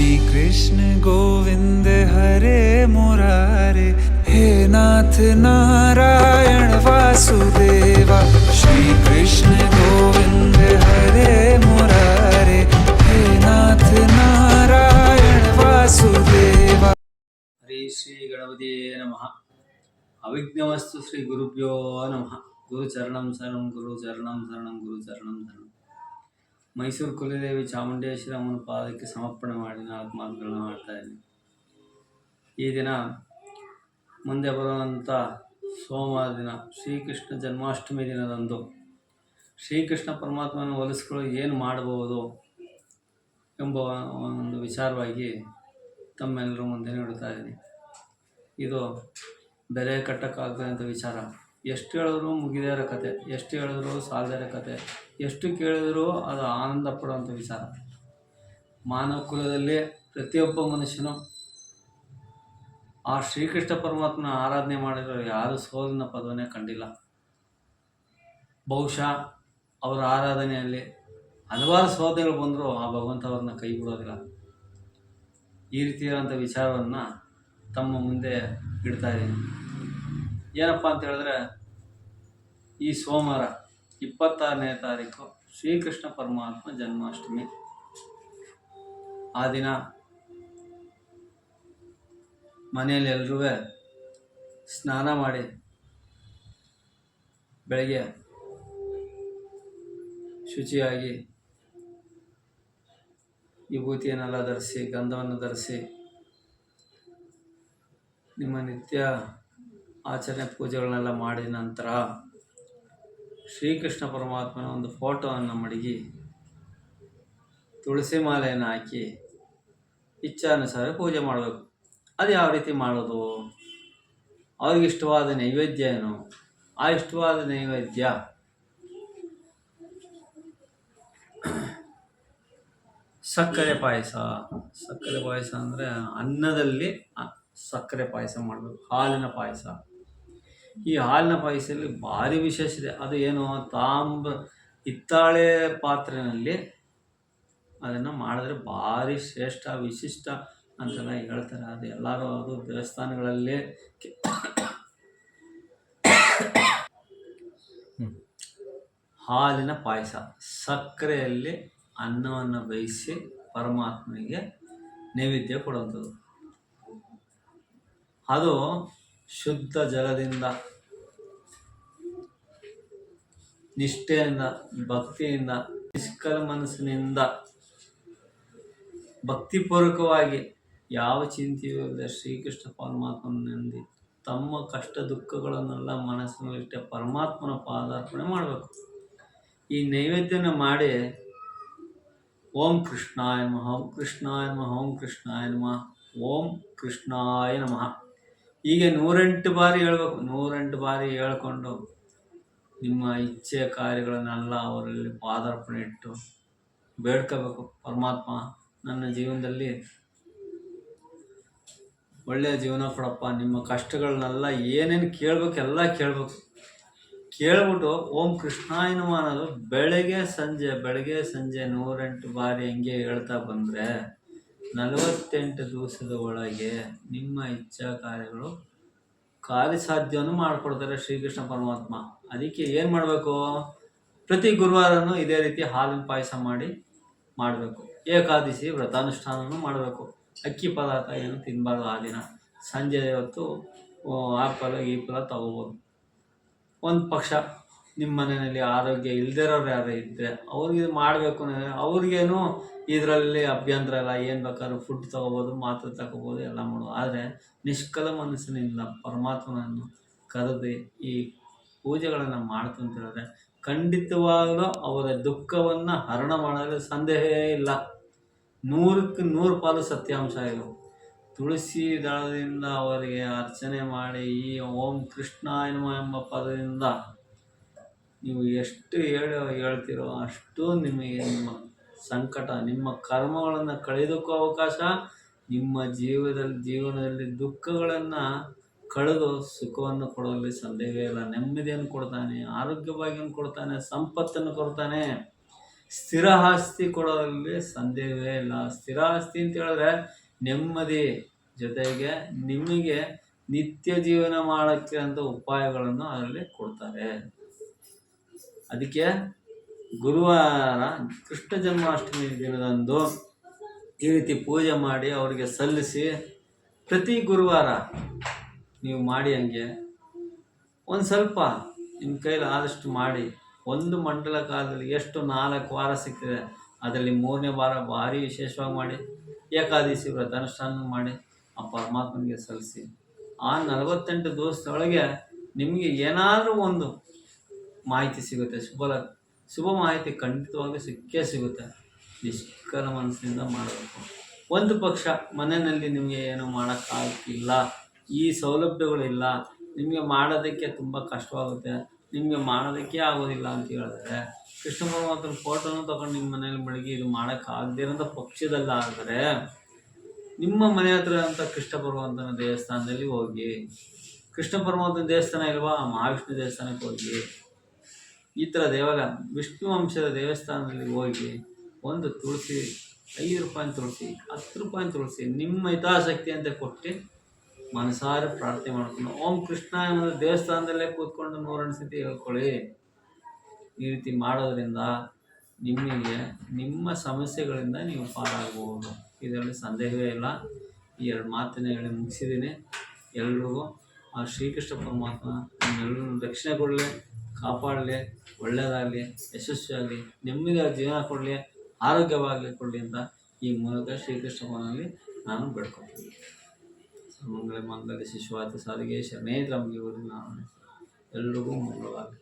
श्री कृष्ण गोविन्द हरे मुरारे हे नाथ नारायण वासुदेवा श्रीकृष्ण गोविन्द हरे मुरारे हे नाथ नारायण वासुदेवा हरे श्रीगणपते नमः अविघ्नमस्तु श्रीगुरुभ्यो नमः गुरुचरणं शरणं गुरुचरणं शरणं गुरुचरणं शरणम् ಮೈಸೂರು ಕುಲದೇವಿ ಚಾಮುಂಡೇಶ್ವರಿ ಅಮ್ಮನ ಪಾದಕ್ಕೆ ಸಮರ್ಪಣೆ ಮಾಡಿ ನಾಲ್ಕು ಮಾತುಗಳನ್ನ ಮಾಡ್ತಾ ಇದ್ದೀನಿ. ಈ ದಿನ ಮುಂದೆ ಬರುವಂಥ ಸೋಮವಾರ ದಿನ ಶ್ರೀಕೃಷ್ಣ ಜನ್ಮಾಷ್ಟಮಿ ದಿನದಂದು ಶ್ರೀಕೃಷ್ಣ ಪರಮಾತ್ಮನ ಹೋಲಿಸ್ಕೊಳ್ಳೋ ಏನು ಮಾಡಬಹುದು ಎಂಬ ಒಂದು ವಿಚಾರವಾಗಿ ತಮ್ಮೆಲ್ಲರೂ ಮುಂದೆ ನೋಡ್ತಾ ಇದ್ದೀನಿ. ಇದು ಬೆಲೆ ಕಟ್ಟಕ್ಕಾಗದಂಥ ವಿಚಾರ. ಎಷ್ಟು ಹೇಳಿದ್ರು ಇರೋ ಕತೆ, ಎಷ್ಟು ಹೇಳಿದ್ರು ಸಾಲದೇ ಇರೋ ಕತೆ, ಎಷ್ಟು ಕೇಳಿದರೂ ಅದು ಆನಂದ ಪಡುವಂಥ ವಿಚಾರ. ಮಾನವ ಕುಲದಲ್ಲಿ ಪ್ರತಿಯೊಬ್ಬ ಮನುಷ್ಯನು ಆ ಶ್ರೀಕೃಷ್ಣ ಪರಮಾತ್ಮನ ಆರಾಧನೆ ಮಾಡಿರೋ ಯಾರು ಸೋಲಿನ ಪದವನ್ನೇ ಕಂಡಿಲ್ಲ. ಬಹುಶಃ ಅವರ ಆರಾಧನೆಯಲ್ಲಿ ಹಲವಾರು ಸೋದೆಗಳು ಬಂದರೂ ಆ ಭಗವಂತ ಅವ್ರನ್ನ ಕೈ ಬಿಡೋದಿಲ್ಲ. ಈ ರೀತಿಯಾದಂಥ ವಿಚಾರವನ್ನು ತಮ್ಮ ಮುಂದೆ ಇಡ್ತಾ ಇದ್ದೀನಿ. ಏನಪ್ಪ ಅಂತ ಹೇಳಿದ್ರೆ, ಈ ಸೋಮವಾರ ಇಪ್ಪತ್ತಾರನೇ ತಾರೀಕು ಶ್ರೀಕೃಷ್ಣ ಪರಮಾತ್ಮ ಜನ್ಮಾಷ್ಟಮಿ. ಆ ದಿನ ಮನೆಯಲ್ಲಿ ಎಲ್ರೂ ಸ್ನಾನ ಮಾಡಿ ಬೆಳಗ್ಗೆ ಶುಚಿಯಾಗಿ ವಿಭೂತಿಯನ್ನೆಲ್ಲ ಧರಿಸಿ, ಗಂಧವನ್ನು ಧರಿಸಿ, ನಿಮ್ಮ ನಿತ್ಯ ಆಚರಣೆ ಪೂಜೆಗಳನ್ನೆಲ್ಲ ಮಾಡಿದ ನಂತರ ಶ್ರೀಕೃಷ್ಣ ಪರಮಾತ್ಮನ ಒಂದು ಫೋಟೋವನ್ನು ಮಡಗಿ ತುಳಸಿ ಮಾಲೆಯನ್ನು ಹಾಕಿ ಇಚ್ಛಾನುಸಾರ ಪೂಜೆ ಮಾಡಬೇಕು. ಅದು ಯಾವ ರೀತಿ ಮಾಡೋದು? ಅವ್ರಿಗೆ ಇಷ್ಟವಾದ ನೈವೇದ್ಯ ಏನು? ಆ ಇಷ್ಟವಾದ ನೈವೇದ್ಯ ಸಕ್ಕರೆ ಪಾಯಸ. ಸಕ್ಕರೆ ಪಾಯಸ ಅಂದರೆ ಅನ್ನದಲ್ಲಿ ಸಕ್ಕರೆ ಪಾಯಸ ಮಾಡಬೇಕು. ಹಾಲಿನ ಪಾಯಸ. ಈ ಹಾಲಿನ ಪಾಯಸದಲ್ಲಿ ಭಾರಿ ವಿಶೇಷ ಇದೆ. ಅದು ಏನು? ತಾಂಬ ಹಿತ್ತಾಳೆ ಪಾತ್ರೆಯಲ್ಲಿ ಅದನ್ನು ಮಾಡಿದ್ರೆ ಭಾರಿ ಶ್ರೇಷ್ಠ, ವಿಶಿಷ್ಟ ಅಂತೆಲ್ಲ ಹೇಳ್ತಾರೆ. ಅದು ಎಲ್ಲರೂ ಅದು ದೇವಸ್ಥಾನಗಳಲ್ಲಿ ಹಾಲಿನ ಪಾಯಸ. ಸಕ್ಕರೆಯಲ್ಲಿ ಅನ್ನವನ್ನು ಬೇಯಿಸಿ ಪರಮಾತ್ಮನಿಗೆ ನೈವೇದ್ಯ ಕೊಡುವಂಥದ್ದು. ಅದು ಶುದ್ಧ ಜಲದಿಂದ, ನಿಷ್ಠೆಯಿಂದ, ಭಕ್ತಿಯಿಂದ ನಿಷ್ಕಲ ಮನಸ್ಸಿನಿಂದ ಭಕ್ತಿಪೂರ್ವಕವಾಗಿ ಯಾವ ಚಿಂತೆಯೂ ಇಲ್ಲದೆ ಶ್ರೀಕೃಷ್ಣ ಪರಮಾತ್ಮನಲ್ಲಿ ತಮ್ಮ ಕಷ್ಟ ದುಃಖಗಳನ್ನೆಲ್ಲ ಮನಸ್ಸಿನಲ್ಲಿಟ್ಟೆ ಪರಮಾತ್ಮನ ಪಾದಾರ್ಪಣೆ ಮಾಡಬೇಕು. ಈ ನೈವೇದ್ಯನ ಮಾಡಿ ಓಂ ಕೃಷ್ಣಾಯ ನಮಃ ಓಂ ಕೃಷ್ಣಾಯ ನಮಃ, ಓಂ ಕೃಷ್ಣಾಯ ನಮಃ, ಓಂ ಕೃಷ್ಣಾಯ ನಮಃ. ಹೀಗೆ ನೂರೆಂಟು ಬಾರಿ ಹೇಳ್ಬೇಕು. ನೂರೆಂಟು ಬಾರಿ ಹೇಳ್ಕೊಂಡು ನಿಮ್ಮ ಇಚ್ಛೆ ಕಾರ್ಯಗಳನ್ನೆಲ್ಲ ಅವರಲ್ಲಿ ಪಾದಾರ್ಪಣೆ ಇಟ್ಟು ಬೇಡ್ಕೋಬೇಕು. ಪರಮಾತ್ಮ ನನ್ನ ಜೀವನದಲ್ಲಿ ಒಳ್ಳೆಯ ಜೀವನ ಕೊಡಪ್ಪ. ನಿಮ್ಮ ಕಷ್ಟಗಳನ್ನೆಲ್ಲ ಏನೇನು ಕೇಳ್ಬೇಕು ಎಲ್ಲ ಕೇಳ್ಬೇಕು. ಕೇಳ್ಬಿಟ್ಟು ಓಂ ಕೃಷ್ಣಾಯ ನಮಃ ಅನ್ನೋದು ಬೆಳಗ್ಗೆ ಸಂಜೆ ಬೆಳಗ್ಗೆ ಸಂಜೆ ನೂರೆಂಟು ಬಾರಿ ಹಿಂಗೆ ಹೇಳ್ತಾ ಬಂದರೆ ನಲವತ್ತೆಂಟು ದಿವಸದ ಒಳಗೆ ನಿಮ್ಮ ಇಚ್ಛಾ ಕಾರ್ಯಗಳು ಕಾರ್ಯಸಾಧ್ಯವನ್ನು ಮಾಡಿಕೊಡ್ತಾರೆ ಶ್ರೀಕೃಷ್ಣ ಪರಮಾತ್ಮ. ಅದಕ್ಕೆ ಏನು ಮಾಡಬೇಕು? ಪ್ರತಿ ಗುರುವಾರನೂ ಇದೇ ರೀತಿ ಹಾಲಿನ ಪಾಯಸ ಮಾಡಿ ಮಾಡಬೇಕು. ಏಕಾದಶಿ ವ್ರತಾನುಷ್ಠಾನನೂ ಮಾಡಬೇಕು. ಅಕ್ಕಿ ಪದಾರ್ಥ ಏನು ತಿನ್ನಬಾರ್ದು ಆ ದಿನ. ಸಂಜೆ ಹೊತ್ತು ಈ ಪಲ ತಗೋಬೋದು. ಒಂದು ಪಕ್ಷ. ನಿಮ್ಮ ಮನೆಯಲ್ಲಿ ಆರೋಗ್ಯ ಇಲ್ದಿರೋರು ಯಾರು ಇದ್ದರೆ ಅವ್ರಿಗೆ ಮಾಡಬೇಕು ಅಂದರೆ ಅವ್ರಿಗೇನು ಇದರಲ್ಲಿ ಅಭ್ಯಂತರ ಇಲ್ಲ, ಏನು ಬೇಕಾದ್ರೂ ಫುಡ್ ತಗೋಬೋದು, ಮಾತ್ರೆ ತಗೋಬೋದು, ಎಲ್ಲ ಮಾಡು ಆದರೆ ನಿಷ್ಕಲ ಮನಸ್ಸಿನಿಂದ ಪರಮಾತ್ಮನನ್ನು ಕರೆದು ಈ ಪೂಜೆಗಳನ್ನು ಮಾಡ್ತು ಹೇಳಿದ್ರೆ ಖಂಡಿತವಾಗಲೂ ಅವರ ದುಃಖವನ್ನು ಹರಣ ಮಾಡಲು ಸಂದೇಹವೇ ಇಲ್ಲ. ನೂರಕ್ಕೆ ನೂರು ಪಾಲು ಸತ್ಯಾಂಶ ಇದು. ತುಳಸಿ ದಳದಿಂದ ಅವರಿಗೆ ಅರ್ಚನೆ ಮಾಡಿ ಈ ಓಂ ಕೃಷ್ಣ ಎನ್ನುವ ಎಂಬ ಪದದಿಂದ ನೀವು ಎಷ್ಟು ಹೇಳ, ಹೇಳ್ತಿರೋ ಅಷ್ಟು ನಿಮಗೆ ನಿಮ್ಮ ಸಂಕಟ, ನಿಮ್ಮ ಕರ್ಮಗಳನ್ನು ಕಳೆಯೋದಕ್ಕೂ ಅವಕಾಶ, ನಿಮ್ಮ ಜೀವದಲ್ಲಿ, ಜೀವನದಲ್ಲಿ ದುಃಖಗಳನ್ನು ಕಳೆದು ಸುಖವನ್ನು ಕೊಡೋದಲ್ಲಿ ಸಂದೇಹವೇ ಇಲ್ಲ. ನೆಮ್ಮದಿಯನ್ನು ಕೊಡ್ತಾನೆ ಆರೋಗ್ಯವಾಗಿಯನ್ನು ಕೊಡ್ತಾನೆ, ಸಂಪತ್ತನ್ನು ಕೊಡ್ತಾನೆ. ಸ್ಥಿರ ಆಸ್ತಿ ಕೊಡೋದ್ರಲ್ಲಿ ಸಂದೇಹವೇ ಇಲ್ಲ. ಸ್ಥಿರ ಆಸ್ತಿ ಅಂತ ಹೇಳಿದ್ರೆ ನೆಮ್ಮದಿ ಜೊತೆಗೆ ನಿಮಗೆ ನಿತ್ಯ ಜೀವನ ಮಾಡೋಕ್ಕೆ ಅಂತ ಉಪಾಯಗಳನ್ನು ಅದರಲ್ಲಿ ಕೊಡ್ತಾರೆ. ಅದಕ್ಕೆ ಗುರುವಾರ ಕೃಷ್ಣ ಜನ್ಮಾಷ್ಟಮಿ ದಿನದಂದು ಈ ರೀತಿ ಪೂಜೆ ಮಾಡಿ ಅವರಿಗೆ ಸಲ್ಲಿಸಿ ಪ್ರತಿ ಗುರುವಾರ ನೀವು ಮಾಡಿ ಹಂಗೆ ಒಂದು ಸ್ವಲ್ಪ ನಿಮ್ಮ ಕೈಲಿ ಆದಷ್ಟು ಮಾಡಿ ಒಂದು ಮಂಡಲ ಕಾಲದಲ್ಲಿ ಎಷ್ಟು ನಾಲ್ಕು ವಾರ ಸಿಕ್ಕಿದೆ ಅದರಲ್ಲಿ ಮೂರನೇ ವಾರ ಭಾರಿ ವಿಶೇಷವಾಗಿ ಮಾಡಿ ಏಕಾದಶಿ ವ್ರತ ಅನುಷ್ಠಾನ ಮಾಡಿ ಆ ಪರಮಾತ್ಮನಿಗೆ ಸಲ್ಲಿಸಿ ಆ ನಲವತ್ತೆಂಟು ದಿವಸದೊಳಗೆ ನಿಮಗೆ ಏನಾದರೂ ಒಂದು ಮಾಹಿತಿ ಸಿಗುತ್ತೆ. ಶುಭ ಶುಭ ಮಾಹಿತಿ ಖಂಡಿತವಾಗ್ಲೂ ಸಿಕ್ಕೇ ಸಿಗುತ್ತೆ. ನಿಷ್ಕರ ಮನಸ್ಸಿನಿಂದ ಮಾಡಬೇಕು. ಒಂದು ಪಕ್ಷ ಮನೆಯಲ್ಲಿ ನಿಮಗೆ ಏನು ಮಾಡೋಕ್ಕಾಗ್ತಿಲ್ಲ, ಈ ಸೌಲಭ್ಯಗಳಿಲ್ಲ ನಿಮಗೆ ಮಾಡೋದಕ್ಕೆ ತುಂಬ ಕಷ್ಟವಾಗುತ್ತೆ, ನಿಮಗೆ ಮಾಡೋದಕ್ಕೆ ಆಗೋದಿಲ್ಲ ಅಂತ ಹೇಳಿದ್ರೆ, ಕೃಷ್ಣ ಪರಮಾತ್ಮನ ಫೋಟೋನು ತಗೊಂಡು ನಿಮ್ಮ ಮನೇಲಿ ಬೆಳಗ್ಗೆ ಇದು ಮಾಡೋಕ್ಕಾಗದೇ ಇರೋಂಥ ಪಕ್ಷದಲ್ಲಾದರೆ ನಿಮ್ಮ ಮನೆ ಹತ್ರ ಅಂತ ಕೃಷ್ಣ ಪರಮಾತ್ಮನ ದೇವಸ್ಥಾನದಲ್ಲಿ ಹೋಗಿ, ಕೃಷ್ಣ ಪರಮಾತ್ಮನ ದೇವಸ್ಥಾನ ಇಲ್ವಾ, ಮಹಾವಿಷ್ಣು ದೇವಸ್ಥಾನಕ್ಕೆ ಹೋಗಿ ಈ ಥರ ದೇವಾಲಯ ವಿಷ್ಣು ವಂಶದ ದೇವಸ್ಥಾನದಲ್ಲಿ ಹೋಗಿ ಒಂದು ತುಳಸಿ, ಐದು ರೂಪಾಯಿ ತುಳಸಿ, ಹತ್ತು ರೂಪಾಯಿ ತುಳಸಿ, ನಿಮ್ಮ ಹಿತಾಸಕ್ತಿ ಅಂತ ಕೊಟ್ಟು ಮನಸಾರೆ ಪ್ರಾರ್ಥನೆ ಮಾಡ್ಕೊಂಡು, ಓಂ ಕೃಷ್ಣ ಅನ್ನೋದು ದೇವಸ್ಥಾನದಲ್ಲೇ ಕೂತ್ಕೊಂಡು ನೂರೆಂಟು ಸತಿ ಹೇಳ್ಕೊಳ್ಳಿ. ಈ ರೀತಿ ಮಾಡೋದ್ರಿಂದ ನಿಮಗೆ, ನಿಮ್ಮ ಸಮಸ್ಯೆಗಳಿಂದ ನೀವು ಪಾರಾಗಬಹುದು. ಇದರಲ್ಲಿ ಸಂದೇಹವೇ ಇಲ್ಲ. ಈ ಎರಡು ಮಾತನ್ನ ಹೇಳಿ ಮುಗಿಸಿದ್ದೀನಿ. ಎಲ್ರಿಗೂ ಆ ಶ್ರೀಕೃಷ್ಣ ಪರಮಾತ್ಮ ರಕ್ಷಣೆ ಕೊಡಲಿ, ಕಾಪಾಡಲಿ ಒಳ್ಳೆಯದಾಗಲಿ ಯಶಸ್ವಿಯಾಗಲಿ ನೆಮ್ಮದಿಯ ಜೀವನ ಕೊಡಲಿ, ಆರೋಗ್ಯವಾಗಲಿ ಕೊಡಲಿ ಅಂತ ಈ ಮೂಲಕ ಶ್ರೀಕೃಷ್ಣ ಭಗವಾನಲ್ಲಿ ನಾನು ಬೇಡ್ಕೊತೀನಿ. ಮಂಗಳ ಮಂಗಲ ಶಿಶುವಾತ ಸಾರಿಗೆ ಶರಣೇ ತಮಗೆ ನಾನು ಎಲ್ರಿಗೂ ಮಂಗಳವಾಗಲಿ.